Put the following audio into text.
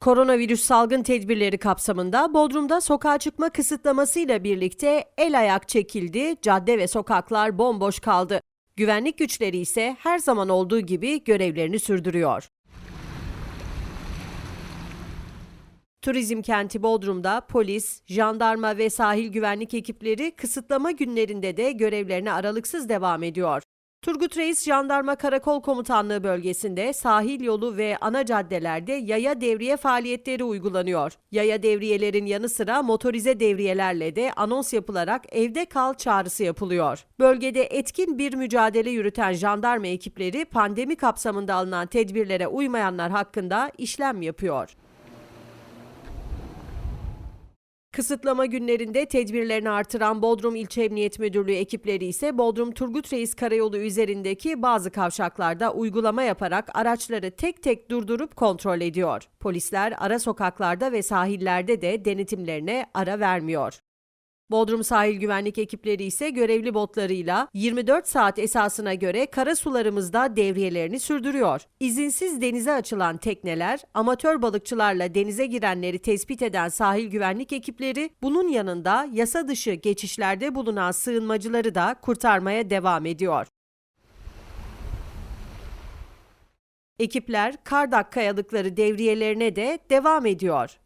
Koronavirüs salgın tedbirleri kapsamında Bodrum'da sokağa çıkma kısıtlamasıyla birlikte el ayak çekildi, cadde ve sokaklar bomboş kaldı. Güvenlik güçleri ise her zaman olduğu gibi görevlerini sürdürüyor. Turizm kenti Bodrum'da polis, jandarma ve sahil güvenlik ekipleri kısıtlama günlerinde de görevlerine aralıksız devam ediyor. Turgut Reis Jandarma Karakol Komutanlığı bölgesinde sahil yolu ve ana caddelerde yaya devriye faaliyetleri uygulanıyor. Yaya devriyelerin yanı sıra motorize devriyelerle de anons yapılarak evde kal çağrısı yapılıyor. Bölgede etkin bir mücadele yürüten jandarma ekipleri pandemi kapsamında alınan tedbirlere uymayanlar hakkında işlem yapıyor. Kısıtlama günlerinde tedbirlerini artıran Bodrum İlçe Emniyet Müdürlüğü ekipleri ise Bodrum Turgut Reis Karayolu üzerindeki bazı kavşaklarda uygulama yaparak araçları tek tek durdurup kontrol ediyor. Polisler ara sokaklarda ve sahillerde de denetimlerine ara vermiyor. Bodrum sahil güvenlik ekipleri ise görevli botlarıyla 24 saat esasına göre kara sularımızda devriyelerini sürdürüyor. İzinsiz denize açılan tekneler, amatör balıkçılarla denize girenleri tespit eden sahil güvenlik ekipleri bunun yanında yasa dışı geçişlerde bulunan sığınmacıları da kurtarmaya devam ediyor. Ekipler Kardak kayalıkları devriyelerine de devam ediyor.